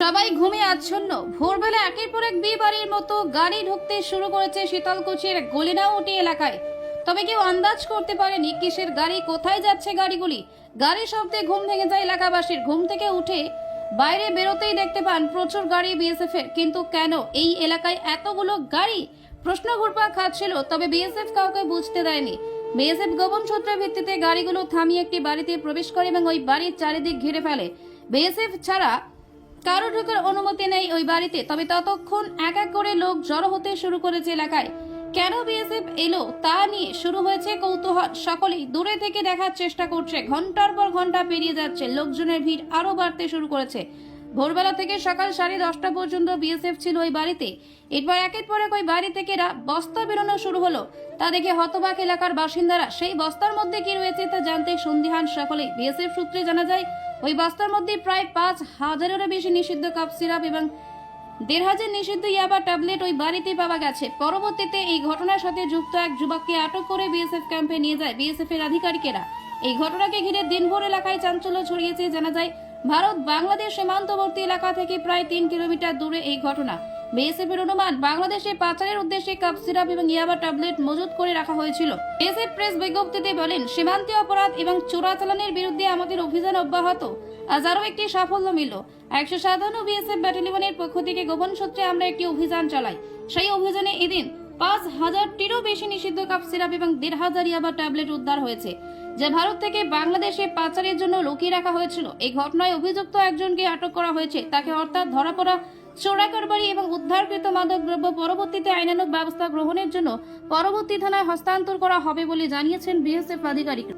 সবাই ঘুমিয়ে আচ্ছন্ন। ভোরবেলা একের পর এক বিয়ে বাড়ির মতো গাড়ি ঢুকতে শুরু করেছে শীতলকুচির গলিনাউটি এলাকায়। তবে কেউ আন্দাজ করতে পারেনি কিসের গাড়ি, কোথায় যাচ্ছে গাড়িগুলি। গাড়ি শব্দে ঘুম ভেঙে যায় এলাকাবাসীর। ঘুম থেকে উঠে বাইরে বেরোতেই দেখতে পান, প্রচুর গাড়ি বিএসএফ এর কিন্তু কেন? এই এলাকায় এতগুলো গাড়ি? প্রশ্ন ঘুরপাক খাচ্ছিল, তবে বিএসএফ কাউকে বুঝতে দেয়নি। বিএসএফ গোপন সূত্রের ভিত্তিতে গাড়িগুলো থামিয়ে একটি বাড়িতে প্রবেশ করে এবং ওই বাড়ির চারিদিক ঘিরে ফেলে। বিএসএফ ছাড়া কারও ঢোকার অনুমতি নেই ওই বাড়িতে। তবে ততক্ষণ এক এক করে লোক জড়ো হতে শুরু করেছে এলাকায়। কেন বিএসএফ এলো তা নিয়ে শুরু হয়েছে কৌতূহল। সকলেই দূরে থেকে দেখার চেষ্টা করছে। ঘণ্টার পর ঘণ্টা পেরিয়ে যাচ্ছে। লোকজনের ভিড় আরও বাড়তে শুরু করেছে। ভোরবেলা থেকে সকাল সাড়ে দশটা পর্যন্ত বিএসএফ ছিল ওই বাড়িতে। এরপর একের পর এক ওই বাড়ি থেকে বস্তা বেরোনো শুরু হলো। তা দেখে হতবাক এলাকার বাসিন্দারা, সেই বস্তার মধ্যে কি রয়েছে তা জানতে সন্দিহান সকলেই। বিএসএফ সূত্রে জানা যায়, ওই বস্তার মধ্যে প্রায় পাঁচ হাজারেরও বেশি নিষিদ্ধ কাপ সিরাপ এবং দেড় হাজার নিষিদ্ধ ইয়াবা ট্যাবলেট ওই বাড়িতে পাওয়া গেছে। পরবর্তীতে এই ঘটনার সাথে যুক্ত এক যুবককে আটক করে বিএসএফ ক্যাম্পে নিয়ে যায় বিএসএফ এর আধিকারিকেরা। এই ঘটনাকে ঘিরে দিনভর এলাকায় চাঞ্চল্য ছড়িয়েছে, জানা যায় ভারত বাংলাদেশ সীমান্তবর্তী এলাকা থেকে প্রায় তিন কিলোমিটার দূরে এই ঘটনা। বিএসএফ এর অনুমান বাংলাদেশে পাচারের উদ্দেশ্যে কাপ সিরাপ এবং ইয়াবা ট্যাবলেট মজুত করে রাখা হয়েছিল। বিএসএফ প্রেস বিজ্ঞপ্তিতে বলেন সীমান্তীয় অপরাধ এবং চোরাচালানের বিরুদ্ধে আমাদের অভিযান অব্যাহত। আজ আরও একটি সাফল্য মিলল। একশো সাতান্ন বিএসএফ ব্যাটালিয়নের পক্ষ থেকে গোপন সূত্রে আমরা একটি অভিযান চালাই। সেই অভিযানে এদিন পাঁচ হাজারটিরও বেশি নিষিদ্ধ কাপ সিরাপ এবং দেড় হাজার ইয়াবা ট্যাবলেট উদ্ধার হয়েছে। যা ভারত থেকে বাংলাদেশে পাচারের জন্য লুকিয়ে রাখা হয়েছিল। এই ঘটনায় অভিযুক্ত একজনকে আটক করা হয়েছে। তাকে অর্থাৎ ধরা পড়া চোরা কারবারি এবং উদ্ধারকৃত মাদক দ্রব্য পরবর্তীতে আইনানুগ ব্যবস্থা গ্রহণের জন্য পরবর্তী থানায় হস্তান্তর করা হবে বলে জানিয়েছেন বিএসএফ আধিকারিক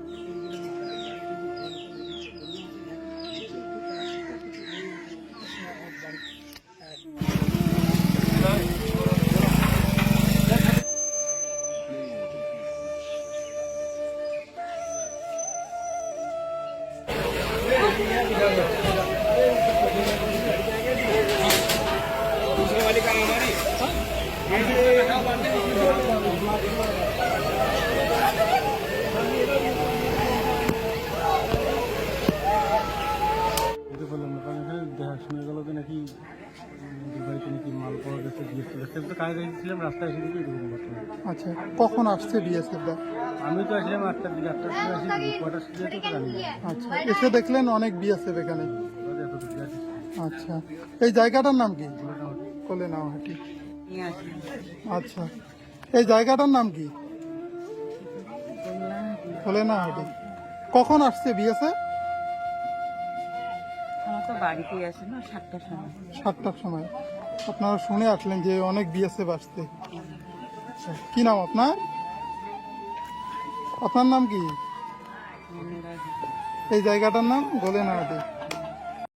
শুনে গেল যে নাকি নাকি মাল পাওয়া গেছে তো কাজে গেছিলাম রাস্তায় এসে দেখি এরকম ঘটনা। আচ্ছা কখন আসছে বিএসএফ দা আমি তো আসলাম আটটার দিকে আটটার সময় আসি কটার সময় তো জানি আচ্ছা এসে দেখলেন অনেক বিএসএফ এখানে? আচ্ছা এই জায়গাটার নাম কি? কলে কোলে নাওহাটি আচ্ছা। এই জায়গাটার নাম কি? কোলে নাওহাটি কখন আসছে না সাতটার সময়। আপনারা শুনে আসলেন যে অনেক বিএসএফ বাসতে আচ্ছা, কি নাম আপনার? আপনার নাম কি? এই জায়গাটার নাম গোলে নাওহাটি